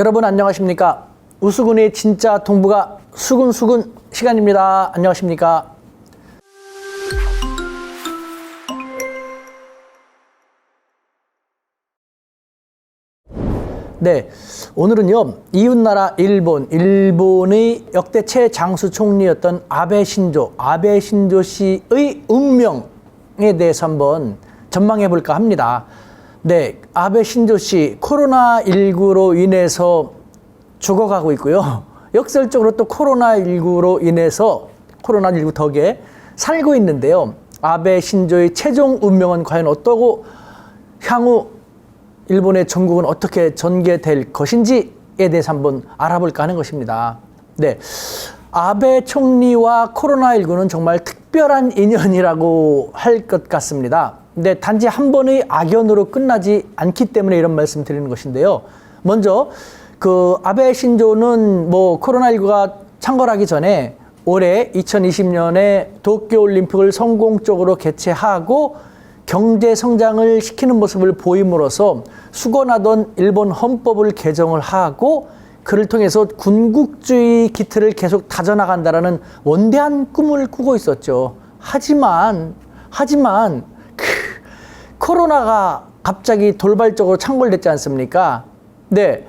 여러분 안녕하십니까? 우수군의 진짜 동부가 수군수군 시간입니다. 안녕하십니까? 네, 오늘은요 이웃나라 일본, 일본의 역대 최장수 총리였던 아베 신조, 아베 신조 씨의 운명에 대해서 한번 전망해 볼까 합니다. 네, 아베 신조 씨 코로나 19로 인해서 죽어가고 있고요. 역설적으로 또 코로나 19로 인해서 코로나 19 덕에 살고 있는데요. 아베 신조의 최종 운명은 과연 어떠고 향후 일본의 전국은 어떻게 전개될 것인지에 대해서 한번 알아볼까 하는 것입니다. 네. 아베 총리와 코로나19는 정말 특별한 인연이라고 할 것 같습니다. 근데 단지 한 번의 악연으로 끝나지 않기 때문에 이런 말씀 드리는 것인데요. 먼저 그 아베 신조는 뭐 코로나19가 창궐하기 전에 올해 2020년에 도쿄 올림픽을 성공적으로 개최하고 경제 성장을 시키는 모습을 보임으로써 수건하던 일본 헌법을 개정을 하고 그를 통해서 군국주의 기틀을 계속 다져나간다라는 원대한 꿈을 꾸고 있었죠. 하지만 하지만 크, 코로나가 갑자기 돌발적으로 창궐됐지 않습니까? 네.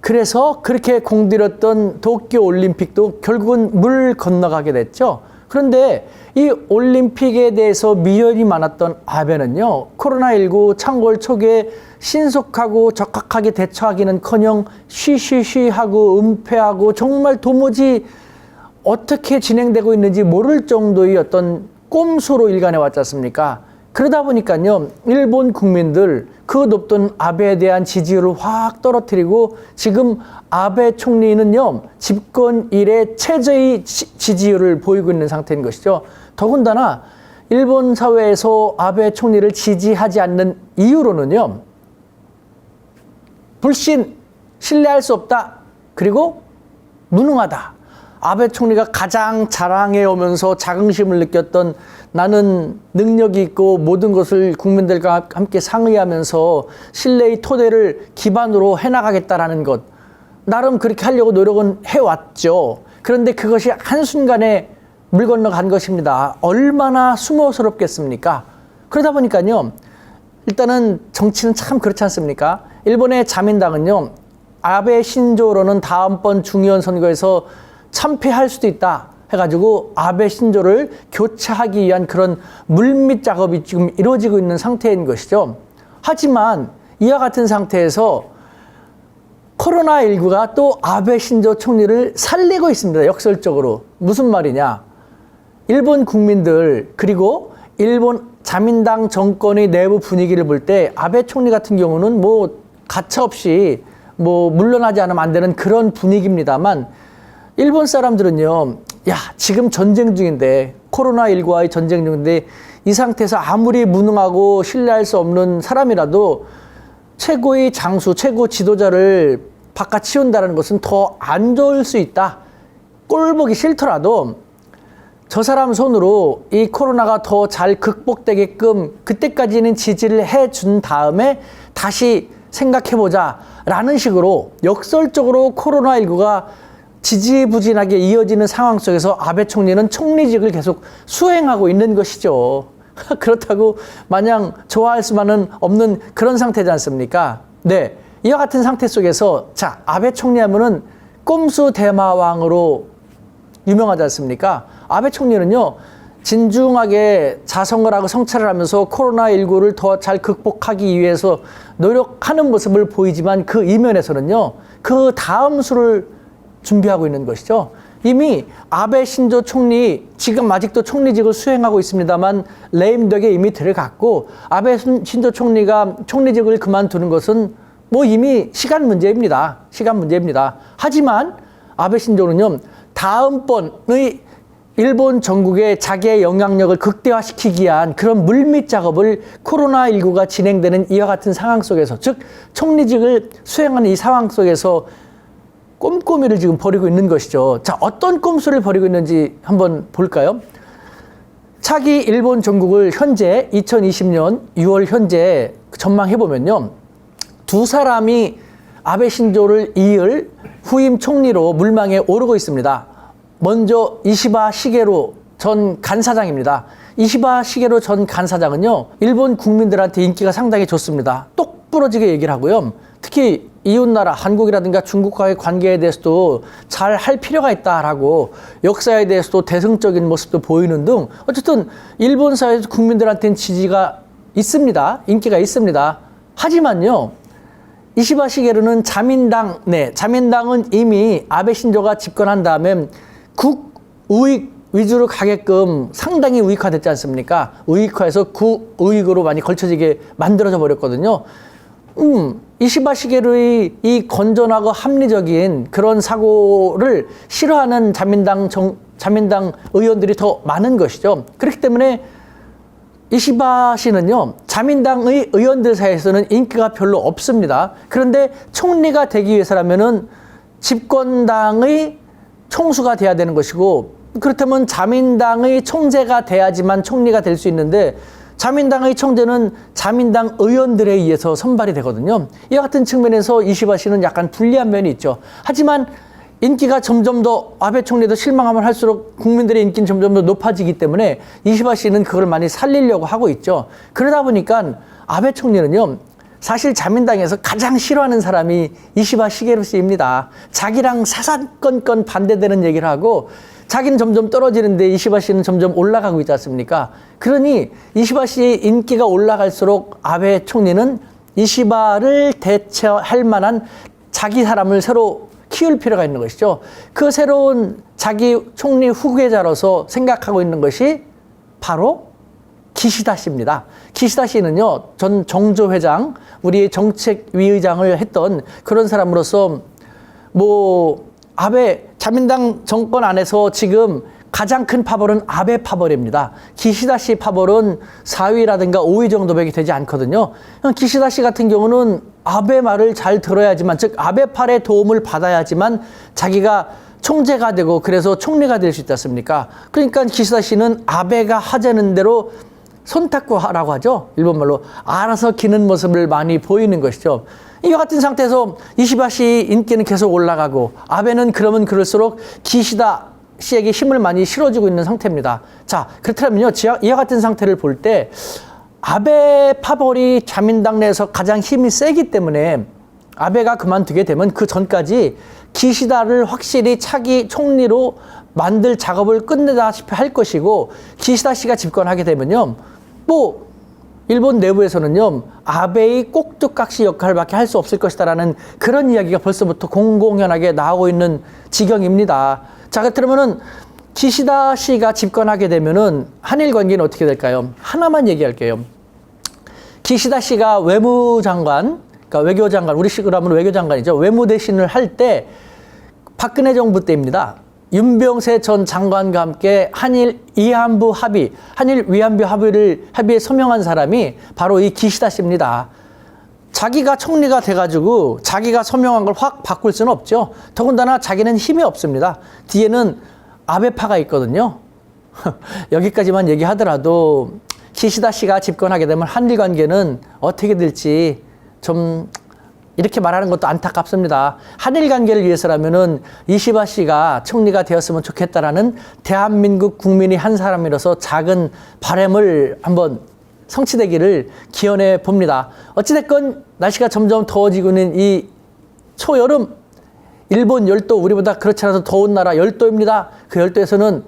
그래서 그렇게 공들였던 도쿄 올림픽도 결국은 물 건너가게 됐죠. 그런데 이 올림픽에 대해서 미련이 많았던 아베는요, 코로나19 창궐 초기에 신속하고 적확하게 대처하기는 커녕 쉬쉬쉬 하고 은폐하고 정말 도무지 어떻게 진행되고 있는지 모를 정도의 어떤 꼼수로 일관해 왔지 않습니까? 그러다 보니까요, 일본 국민들 그 높던 아베에 대한 지지율을 확 떨어뜨리고 지금 아베 총리는요, 집권 이래 최저의 지- 지지율을 보이고 있는 상태인 것이죠. 더군다나 일본 사회에서 아베 총리를 지지하지 않는 이유로는요, 불신, 신뢰할 수 없다. 그리고 무능하다. 아베 총리가 가장 자랑해 오면서 자긍심을 느꼈던 나는 능력이 있고 모든 것을 국민들과 함께 상의하면서 신뢰의 토대를 기반으로 해나가겠다라는 것. 나름 그렇게 하려고 노력은 해왔죠. 그런데 그것이 한순간에 물 건너간 것입니다. 얼마나 수모스럽겠습니까? 그러다 보니까요. 일단은 정치는 참 그렇지 않습니까? 일본의 자민당은요. 아베 신조로는 다음번 중의원 선거에서 참패할 수도 있다 해가지고 아베 신조를 교체하기 위한 그런 물밑 작업이 지금 이루어지고 있는 상태인 것이죠. 하지만 이와 같은 상태에서 코로나19가 또 아베 신조 총리를 살리고 있습니다. 역설적으로. 무슨 말이냐. 일본 국민들, 그리고 일본 자민당 정권의 내부 분위기를 볼 때 아베 총리 같은 경우는 뭐 가차없이 뭐 물러나지 않으면 안 되는 그런 분위기입니다만 일본 사람들은요, 야, 지금 전쟁 중인데, 코로나19와의 전쟁 중인데, 이 상태에서 아무리 무능하고 신뢰할 수 없는 사람이라도 최고의 장수, 최고 지도자를 바깥 치운다는 것은 더 안 좋을 수 있다. 꼴 보기 싫더라도 저 사람 손으로 이 코로나가 더 잘 극복되게끔 그때까지는 지지를 해 준 다음에 다시 생각해보자 라는 식으로 역설적으로 코로나19가 지지부진하게 이어지는 상황 속에서 아베 총리는 총리직을 계속 수행하고 있는 것이죠. 그렇다고 마냥 좋아할 수만은 없는 그런 상태지 않습니까? 네. 이와 같은 상태 속에서 자, 아베 총리 하면은 꼼수 대마왕으로 유명하지 않습니까? 아베 총리는요, 진중하게 자성을 하고 성찰을 하면서 코로나19를 더 잘 극복하기 위해서 노력하는 모습을 보이지만 그 이면에서는요, 그 다음 수를 준비하고 있는 것이죠. 이미 아베 신조 총리, 지금 아직도 총리직을 수행하고 있습니다만, 레임덕에 이미 들어갔고, 아베 신조 총리가 총리직을 그만두는 것은 뭐 이미 시간 문제입니다. 시간 문제입니다. 하지만 아베 신조는요, 다음번의 일본 전국에 자기의 영향력을 극대화시키기 위한 그런 물밑 작업을 코로나19가 진행되는 이와 같은 상황 속에서, 즉, 총리직을 수행하는 이 상황 속에서 꼼꼼이를 지금 벌이고 있는 것이죠. 자, 어떤 꼼수를 벌이고 있는지 한번 볼까요? 차기 일본 전국을 현재 2020년 6월 현재 전망해 보면요. 두 사람이 아베 신조를 이을 후임 총리로 물망에 오르고 있습니다. 먼저 이시바 시게로 전 간사장입니다. 이시바 시게로 전 간사장은요, 일본 국민들한테 인기가 상당히 좋습니다. 똑 부러지게 얘기를 하고요. 특히 이웃나라 한국이라든가 중국과의 관계에 대해서도 잘 할 필요가 있다라고 역사에 대해서도 대승적인 모습도 보이는 등 어쨌든 일본 사회에서 국민들한테는 지지가 있습니다. 인기가 있습니다. 하지만요. 이시바 시게루는 자민당, 네, 자민당은 이미 아베 신조가 집권한 다음에 국우익 위주로 가게끔 상당히 우익화됐지 않습니까? 우익화해서 구우익으로 많이 걸쳐지게 만들어져 버렸거든요. 음, 이시바 시게루의 이 건전하고 합리적인 그런 사고를 싫어하는 자민당 정, 자민당 의원들이 더 많은 것이죠. 그렇기 때문에 이시바 씨는요, 자민당의 의원들 사이에서는 인기가 별로 없습니다. 그런데 총리가 되기 위해서라면은 집권당의 총수가 돼야 되는 것이고, 그렇다면 자민당의 총재가 돼야지만 총리가 될 수 있는데, 자민당의 총재는 자민당 의원들에 의해서 선발이 되거든요. 이와 같은 측면에서 이시바 씨는 약간 불리한 면이 있죠. 하지만 인기가 점점 더 아베 총리도 실망하면 할수록 국민들의 인기는 점점 더 높아지기 때문에 이시바 씨는 그걸 많이 살리려고 하고 있죠. 그러다 보니까 아베 총리는요. 사실 자민당에서 가장 싫어하는 사람이 이시바 시게루 씨입니다. 자기랑 사사건건 반대되는 얘기를 하고 자기는 점점 떨어지는데 이시바 씨는 점점 올라가고 있지 않습니까? 그러니 이시바 씨의 인기가 올라갈수록 아베 총리는 이시바를 대체할 만한 자기 사람을 새로 키울 필요가 있는 것이죠. 그 새로운 자기 총리 후계자로서 생각하고 있는 것이 바로 기시다 씨입니다. 기시다 씨는요, 전 정조 회장, 우리 정책위의장을 했던 그런 사람으로서 뭐 아베 자민당 정권 안에서 지금 가장 큰 파벌은 아베 파벌입니다. 기시다 씨 파벌은 4위라든가 5위 정도밖에 되지 않거든요. 기시다 씨 같은 경우는 아베 말을 잘 들어야지만, 즉 아베팔의 도움을 받아야지만 자기가 총재가 되고 그래서 총리가 될 수 있지 않습니까? 그러니까 기시다 씨는 아베가 하자는 대로 손탁구하라고 하죠. 일본말로 알아서 기는 모습을 많이 보이는 것이죠. 이와 같은 상태에서 이시바 씨 인기는 계속 올라가고 아베는 그러면 그럴수록 기시다 씨에게 힘을 많이 실어주고 있는 상태입니다. 자, 그렇다면요. 이와 같은 상태를 볼 때 아베 파벌이 자민당 내에서 가장 힘이 세기 때문에 아베가 그만두게 되면 그 전까지 기시다를 확실히 차기 총리로 만들 작업을 끝내다시피 할 것이고 기시다 씨가 집권하게 되면요. 뭐 일본 내부에서는요 아베의 꼭두각시 역할밖에 할 수 없을 것이다라는 그런 이야기가 벌써부터 공공연하게 나오고 있는 지경입니다. 자 그러면은 기시다 씨가 집권하게 되면은 한일 관계는 어떻게 될까요? 하나만 얘기할게요. 기시다 씨가 외무장관, 그러니까 외교장관, 우리식으로 하면 외교장관이죠. 외무 대신을 할 때 박근혜 정부 때입니다. 윤병세 전 장관과 함께 한일 위안부 합의, 한일 위안부 합의를 합의에 서명한 사람이 바로 이 기시다 씨입니다. 자기가 총리가 돼가지고 자기가 서명한 걸 확 바꿀 수는 없죠. 더군다나 자기는 힘이 없습니다. 뒤에는 아베파가 있거든요. 여기까지만 얘기하더라도 기시다 씨가 집권하게 되면 한일 관계는 어떻게 될지 좀 이렇게 말하는 것도 안타깝습니다. 한일 관계를 위해서라면은 이시바 씨가 총리가 되었으면 좋겠다라는 대한민국 국민이 한 사람이라서 작은 바램을 한번 성취되기를 기원해 봅니다. 어찌됐건 날씨가 점점 더워지고 있는 이 초여름 일본 열도 우리보다 그렇지 않아서 더운 나라 열도입니다. 그 열도에서는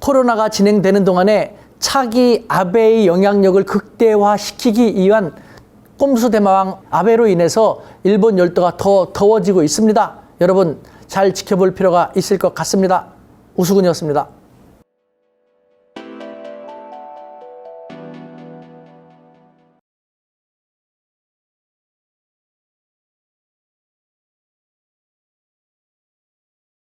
코로나가 진행되는 동안에 차기 아베의 영향력을 극대화시키기 위한 꼼수 대마왕 아베로 인해서 일본 열도가 더 더워지고 있습니다. 여러분 잘 지켜볼 필요가 있을 것 같습니다. 우수근이었습니다.